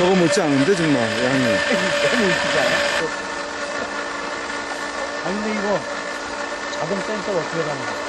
저거 못지 않은데, 정말, 양이. 너무 웃기지 않아? 아 근데 이거 자동 센서가 어떻게 가는 거야?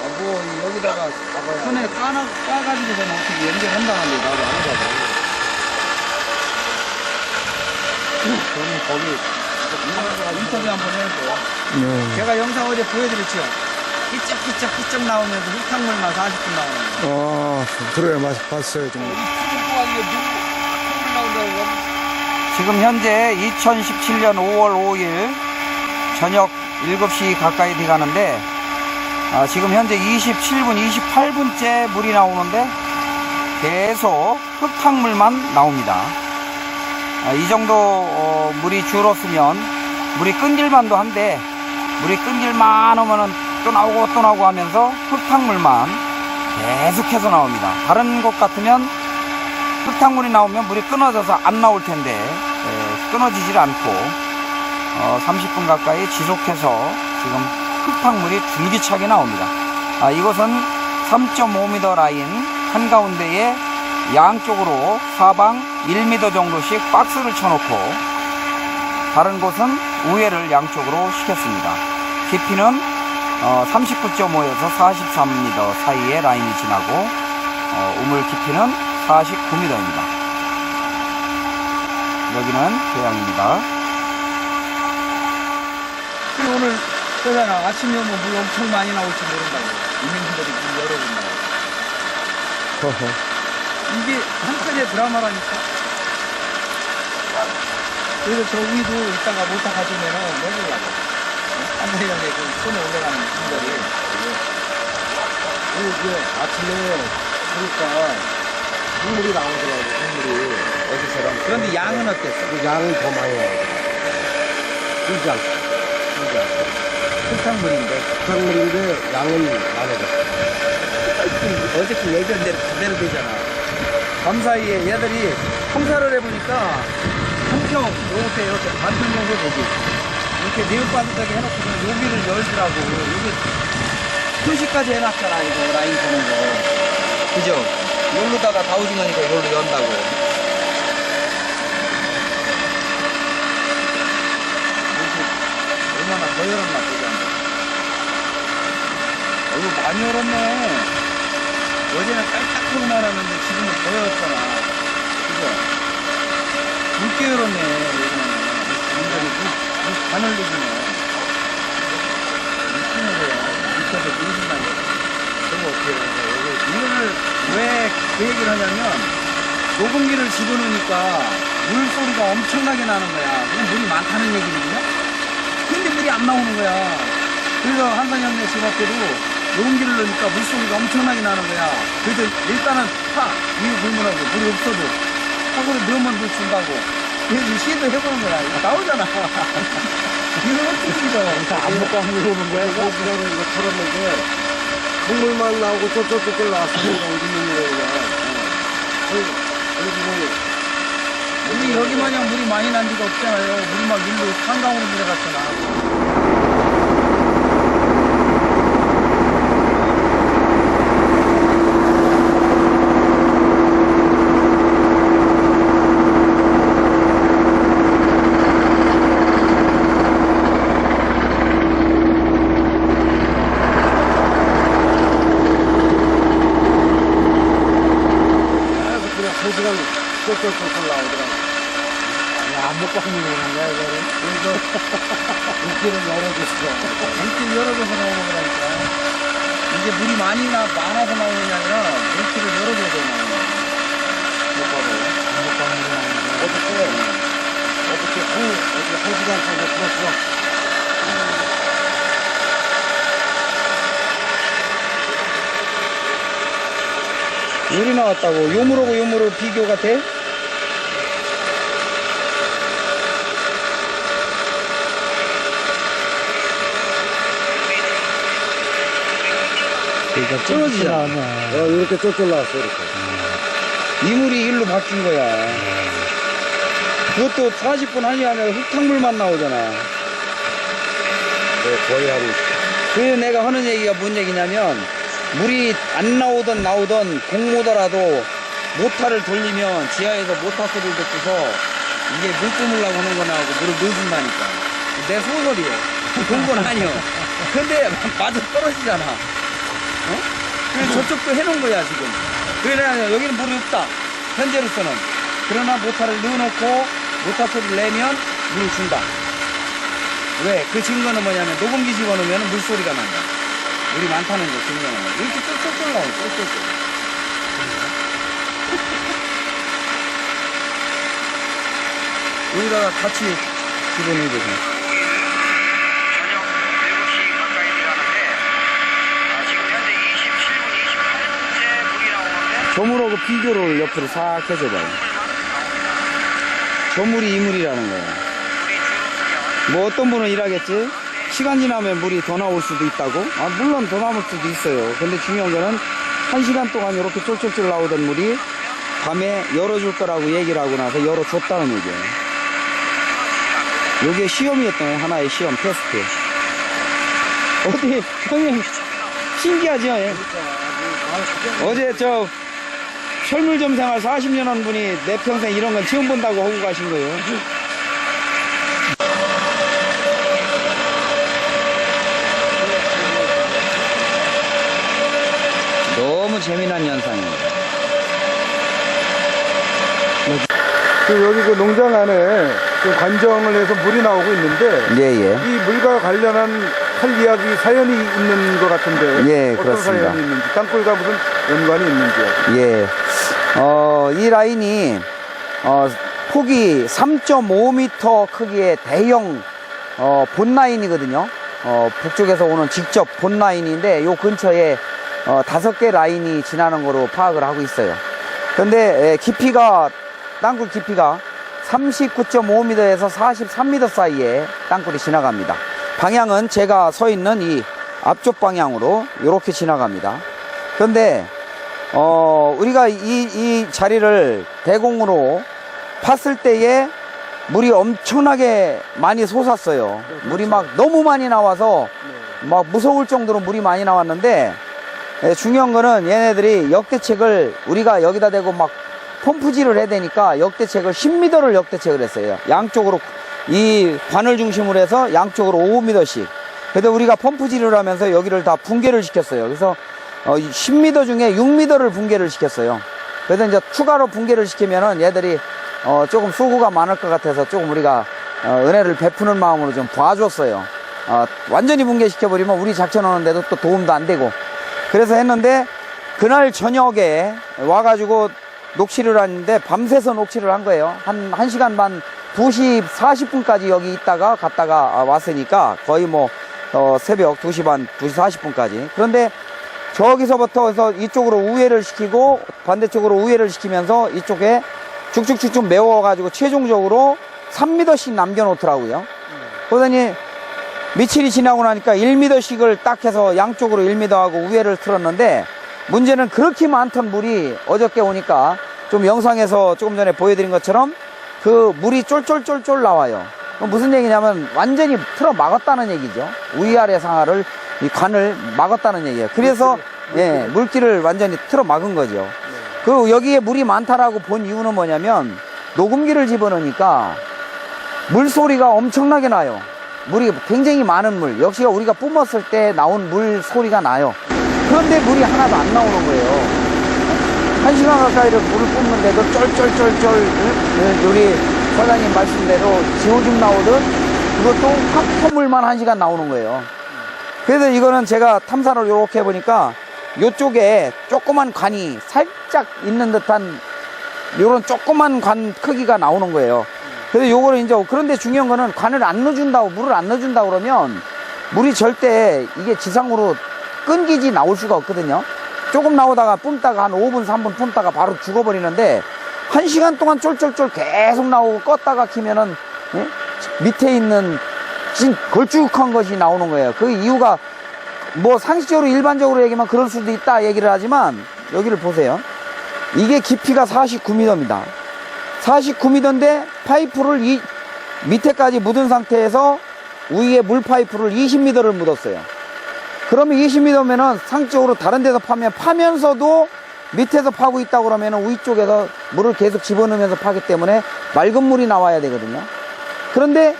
아, 뭐 여기다가 잡아야 손에 까나, 까가지고서는 어떻게 연결한다는데 나도 안 해봐서. 저는 거기 인터뷰 한번 해볼게요. 네. 제가 영상 어제 보여드렸죠? 삐쩍삐쩍 삐쩍 나오면서 흙탕물만 40분 나오는 거. 아, 그래, 맞, 봤어요, 정말. 지금 현재 2017년 5월 5일 저녁 7시 가까이 돼 가는데 아, 지금 현재 27분, 28분째 물이 나오는데 계속 흙탕물만 나옵니다. 아, 이 정도 어, 물이 줄었으면 물이 끈질만도 한데 물이 끈질만 하면은 또 나오고 또 나오고 하면서 흙탕물만 계속해서 나옵니다. 다른 곳 같으면 흙탕물이 나오면 물이 끊어져서 안 나올 텐데 예, 끊어지질 않고 어, 30분 가까이 지속해서 지금 흙탕물이 줄기차게 나옵니다. 아, 이곳은 3.5m 라인 한가운데에 양쪽으로 사방 1m 정도씩 박스를 쳐놓고 다른 곳은 우회를 양쪽으로 시켰습니다. 깊이는 어, 39.5에서 43m 사이에 라인이 지나고 어, 우물 깊이는 49m입니다. 여기는 교양입니다. 그리고 오늘 그러잖아. 아침에 오면 물 엄청 많이 나올지 모른다고. 이민들이 물 열어준다고. 이게 한 편의 드라마라니까. 그래서 저 위도 이따가 못타 가지면은. 한대 형의 그 손에 올라가는 분들이. 이게 아침에 보니까 국물이 나오더라고 국물이 어디서랑 그런데 양은 어땠어? 그 양은 더 많이 않고 줄지 않고 흙탕물인데. 국물인데 양은 많아졌어 어저께 얘기한 대로 그대로 되잖아. 밤 사이에 얘들이 통사를 해보니까 한평, 요렇게, 이렇게 반평 정도 되지. 이렇게 네오바닥하게 해놓고서 여기를 열더라고. 여기 표시까지 해놨잖아, 이거 라인 보는 거. 그죠? 여기로다가 다우징하니까 여기로 연다고. 이렇게 얼마나 더 열었나 보자. 어이구, 많이 열었네. 어제는 깔딱하고만 하는데 지금은 더 열었잖아. 그죠? 굵게 열었네, 요즘에는. 완전히 물, 물 바늘리기네. 미치는 거야. 밑에서 물이만 열어. 그거 어떻게 해야 돼? 이거를 왜 그 얘기를 하냐면, 녹음기를 집어넣으니까 물소리가 엄청나게 나는 거야. 그건 물이 많다는 얘기거든요? 근데 물이 안 나오는 거야. 그래서 한상현네 집 앞에도 녹음기를 넣으니까 물소리가 엄청나게 나는 거야. 그래서 일단은 파! 이거 불문하고 물이 없어도 하고 넣으면 물 준다고. 그래서 시도해보는 거야. 이거 나오잖아. 이걸 어떻게 믿어. 안 먹고 안 물어보는 거야 이거 그냥 이거 털었는데 국물만 나오고 쫄쫄쫄쫄 나왔으니까 어디 있는 거야 그냥 우리 여기 마냥 물이 많이 난 데가 없잖아요. 물이 막 일로 한강으로 내려갔잖아. 계속 그냥 한 시간 쫄쫄쫄쫄 나오더라고 안 먹고 한 물어보는 거야 이거를 그래서 물기를 열어줬어 물기를 열어줘서 나오는 거라니까. 이게 물이 많이 나, 많아서 나오는 게 아니라 물기를 열어줘서 나오는 거야. 하는 게 나오는 거야. 어저께 어저께 한 어저께 한 시간 정도 풀었어 물이 나왔다고. 요물하고 요물하고 비교가 돼? 그러니까 끊어지잖아. 어, 이렇게 쫄쫄 나왔어 이렇게. 이 물이 일로 바뀐 거야. 그것도 40분, 1시간에 흙탕물만 나오잖아. 네, 거의 한그 내가 하는 얘기가 뭔 얘기냐면 물이 안 나오던 나오던 공모더라도 모터를 돌리면 지하에서 모터 소리를 듣고서 이게 물 뿜으려고 하는 거나하고 물을 넣어준다니까. 내 소설이에요. 그건 아니요. 근데 맞아 떨어지잖아 어? 그래서 저쪽도 해놓은 거야 지금 그래 여기는 물이 없다 현재로서는 그러나 모터를 넣어놓고 모터 소리를 내면 물을 준다 왜? 그 증거는 뭐냐면 녹음기 집어넣으면 물소리가 난다. 물이 많다는 거 증거는. 이렇게 쫄쫄쫄 나와요, 쫄쫄쫄. 여기다가 같이 집어넣어보세요. 저녁 7시 가까이 돼가는데, 아, 지금 현재 27분 28분째 물이 나오는데, 저물하고 비교를 옆으로 싹 해줘봐요. 저물이 이물이라는 거예요. 뭐 어떤 분은 이러겠지 시간 지나면 물이 더 나올 수도 있다고 아 물론 더 나올 수도 있어요 근데 중요한 거는 한 시간 동안 이렇게 쫄쫄쫄 나오던 물이 밤에 열어줄 거라고 얘기를 하고 나서 열어줬다는 얘기예요 요게 시험이었던 하나의 시험 테스트 어디 형님 신기하죠 예? 어제 저 철물점 생활 40년 한 분이 내 평생 이런 건 처음 본다고 하고 가신 거예요 너무 재미난 현상이에요. 그 여기 그 농장 안에 그 관정을 해서 물이 나오고 있는데 예, 예. 이 물과 관련한 할 이야기 사연이 있는 것 같은데 예, 어떤 그렇습니다. 사연이 있는지 땅굴과 무슨 연관이 있는지요? 예. 어, 이 라인이, 어, 폭이 3.5m 크기의 대형, 어, 본 라인이거든요. 어, 북쪽에서 오는 직접 본 라인인데, 요 근처에, 어, 다섯 개 라인이 지나는 거로 파악을 하고 있어요. 근데, 예, 깊이가, 땅굴 깊이가 39.5m에서 43m 사이에 땅굴이 지나갑니다. 방향은 제가 서 있는 이 앞쪽 방향으로 이렇게 지나갑니다. 그런데 어, 우리가 이, 이 자리를 대공으로 팠을 때에 물이 엄청나게 많이 솟았어요. 물이 막 너무 많이 나와서 막 무서울 정도로 물이 많이 나왔는데 예, 중요한 거는 얘네들이 역대책을 우리가 여기다 대고 막 펌프질을 해야 되니까 역대책을 10m를 역대책을 했어요. 양쪽으로 이 관을 중심으로 해서 양쪽으로 5m씩. 그래서 우리가 펌프질을 하면서 여기를 다 붕괴를 시켰어요. 그래서 어, 10m 중에 6m를 붕괴를 시켰어요. 그래서 이제 추가로 붕괴를 시키면은 얘들이 어, 조금 수고가 많을 것 같아서 조금 우리가 어, 은혜를 베푸는 마음으로 좀 봐줬어요. 어, 완전히 붕괴시켜버리면 우리 작전하는데도 또 도움도 안 되고. 그래서 했는데 그날 저녁에 와가지고 녹취를 하는데 밤새서 녹취를 한 거예요. 한, 1시간 반, 2시 40분까지 여기 있다가 갔다가 아, 왔으니까 거의 뭐, 어, 새벽 2시 반, 2시 40분까지. 그런데 저기서부터 해서 이쪽으로 우회를 시키고 반대쪽으로 우회를 시키면서 이쪽에 쭉쭉쭉쭉 메워가지고 최종적으로 3m씩 남겨놓더라고요. 그러더니 며칠이 지나고 나니까 1m씩을 딱 해서 양쪽으로 1m 하고 우회를 틀었는데 문제는 그렇게 많던 물이 어저께 오니까 좀 영상에서 조금 전에 보여드린 것처럼 그 물이 쫄쫄쫄쫄 나와요. 무슨 얘기냐면 완전히 틀어 막았다는 얘기죠. 위아래 상하를 이 관을 막았다는 얘기예요. 그래서 예, 물길을 완전히 틀어 막은 거죠. 그 여기에 물이 많다라고 본 이유는 뭐냐면 녹음기를 집어넣으니까 물소리가 엄청나게 나요. 물이 굉장히 많은 물. 역시 우리가 뿜었을 때 나온 물 소리가 나요. 그런데 물이 하나도 안 나오는 거예요. 한 시간 가까이를 물을 뿜는데도 쫄쫄쫄쫄, 응? 우리 사장님 말씀대로 지오줌 나오듯 그것도 확 터물만 한 시간 나오는 거예요. 그래서 이거는 제가 탐사를 이렇게 해보니까 요쪽에 조그만 관이 살짝 있는 듯한 요런 조그만 관 크기가 나오는 거예요. 그래서 요거를 이제 그런데 중요한 거는 관을 안 넣어준다고 물을 안 넣어준다 그러면 물이 절대 이게 지상으로 끈기지 나올 수가 없거든요. 조금 나오다가 뿜다가 한 5분, 3분 뿜다가 바로 죽어버리는데 한 시간 동안 쫄쫄쫄 계속 나오고 껐다가 키면은 예? 밑에 있는 진 걸쭉한 것이 나오는 거예요. 그 이유가 뭐 상식적으로 일반적으로 얘기하면 그럴 수도 있다 얘기를 하지만 여기를 보세요. 이게 깊이가 49m입니다. 49m인데 파이프를 이 밑에까지 묻은 상태에서 위에 물 파이프를 20m를 묻었어요. 그러면 20m면은 상적으로 다른 데서 파면 파면서도 밑에서 파고 있다 그러면은 위쪽에서 물을 계속 집어넣으면서 파기 때문에 맑은 물이 나와야 되거든요. 그런데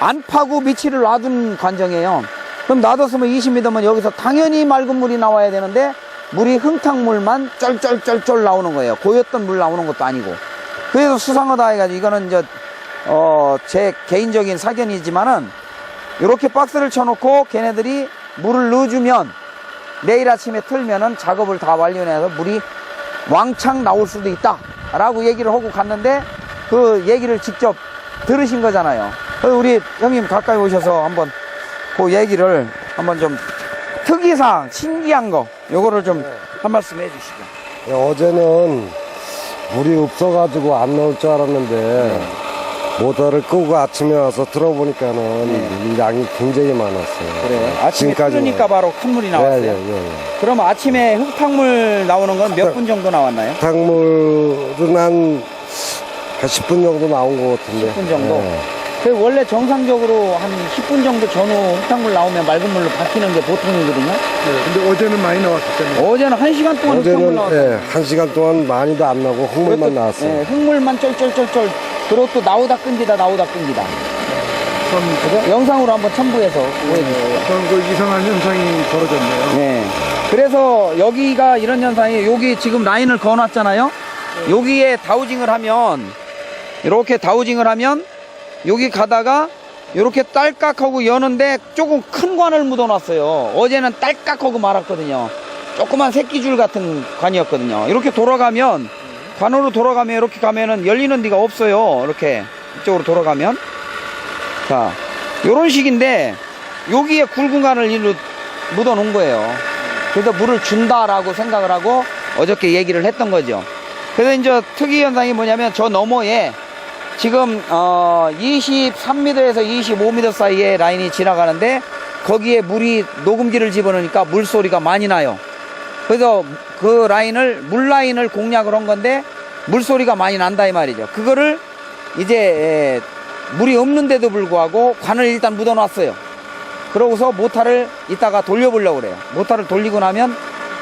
안 파고 미치를 놔둔 관정이에요. 그럼 놔뒀으면 20m면 여기서 당연히 맑은 물이 나와야 되는데 물이 흥탕물만 쩔쩔쩔쩔 나오는 거예요. 고였던 물 나오는 것도 아니고. 그래서 수상하다 해가지고 이거는 이제 어, 제 개인적인 사견이지만은 이렇게 박스를 쳐놓고 걔네들이 물을 넣어주면 내일 아침에 틀면은 작업을 다 완료해서 물이 왕창 나올 수도 있다 라고 얘기를 하고 갔는데 그 얘기를 직접 들으신 거잖아요 그 우리 형님 가까이 오셔서 한번 그 얘기를 한번 좀 특이사항 신기한 거 요거를 좀 한 말씀 해주시죠 예, 어제는 물이 없어가지고 안 나올 줄 알았는데 모터를 끄고 아침에 와서 들어보니까는 이 양이 굉장히 많았어요. 그래요 아침에 지금까지는. 틀으니까 바로 큰 물이 나왔어요 예, 예, 예. 그럼 아침에 흙탕물 나오는 건 몇 분 정도 나왔나요? 탕물은 한, 한 10분 정도 나온 것 같은데. 10분 정도? 예. 그 원래 정상적으로 한 10분 정도 전후 흙탕물 나오면 맑은 물로 바뀌는 게 보통이거든요. 네, 근데 어제는 많이 나왔기 때문에. 어제는 1시간 동안 흙탕물 어제는 나왔어요. 예, 한 시간 동안 많이도 안 나고 흙물만 나왔어요. 예, 흙물만 쩔쩔쩔쩔. 그리고 또 나오다 끊기다 나오다 끊기다. 좀, 그죠? 영상으로 한번 첨부해서 보여주세요. 좀그 이상한 현상이 벌어졌네요. 네. 그래서 여기가 이런 현상이 여기 지금 라인을 그어놨잖아요. 여기에 다우징을 하면 이렇게 다우징을 하면 여기 가다가 이렇게 딸깍하고 여는데 조금 큰 관을 묻어놨어요. 어제는 딸깍하고 말았거든요. 조그만 새끼줄 같은 관이었거든요. 이렇게 돌아가면 관으로 돌아가면 이렇게 가면은 열리는 데가 없어요. 이렇게 이쪽으로 돌아가면 자 요런 식인데 여기에 굵은 관을 묻어 놓은 거예요. 그래서 물을 준다라고 생각을 하고 어저께 얘기를 했던 거죠. 그래서 이제 특이 현상이 뭐냐면 저 너머에 지금 어 23m에서 25m 사이에 라인이 지나가는데 거기에 물이 녹음기를 집어넣으니까 물소리가 많이 나요. 그래서 그 라인을 물 라인을 공략을 한 건데 물소리가 많이 난다 이 말이죠. 그거를 이제 에, 물이 없는데도 불구하고 관을 일단 묻어 놨어요. 그러고서 모터를 이따가 돌려보려고 그래요. 모터를 돌리고 나면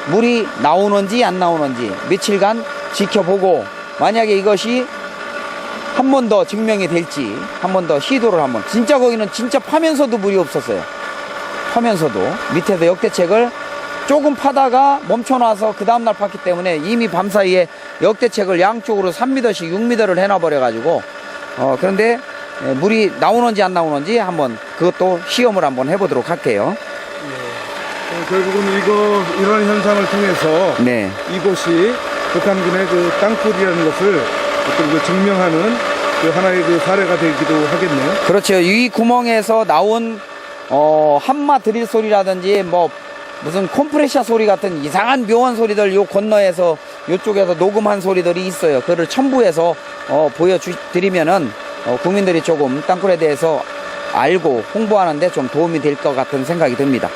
물이 나오는지 안 나오는지 며칠간 지켜보고 만약에 이것이 한 번 더 증명이 될지 한 번 더 시도를 한번 진짜 거기는 진짜 파면서도 물이 없었어요. 파면서도 밑에서 역대책을 조금 파다가 멈춰놔서 그 다음날 팠기 때문에 이미 밤사이에 역대책을 양쪽으로 3m씩 6m를 해놔버려 가지고 어 그런데 예, 물이 나오는지 안 나오는지 한번 그것도 시험을 한번 해보도록 할게요. 어, 결국은 이거, 이런 현상을 통해서 네. 이곳이 북한군의 그 땅굴이라는 것을 어떤 그 증명하는 그 하나의 그 사례가 되기도 하겠네요. 그렇죠. 이 구멍에서 나온 어, 한마 드릴 소리라든지 뭐 무슨 콤프레셔 소리 같은 이상한 묘한 소리들 요 건너에서 요쪽에서 녹음한 소리들이 있어요. 그거를 첨부해서 어, 보여드리면은 어, 국민들이 조금 땅굴에 대해서 알고 홍보하는데 좀 도움이 될 것 같은 생각이 듭니다.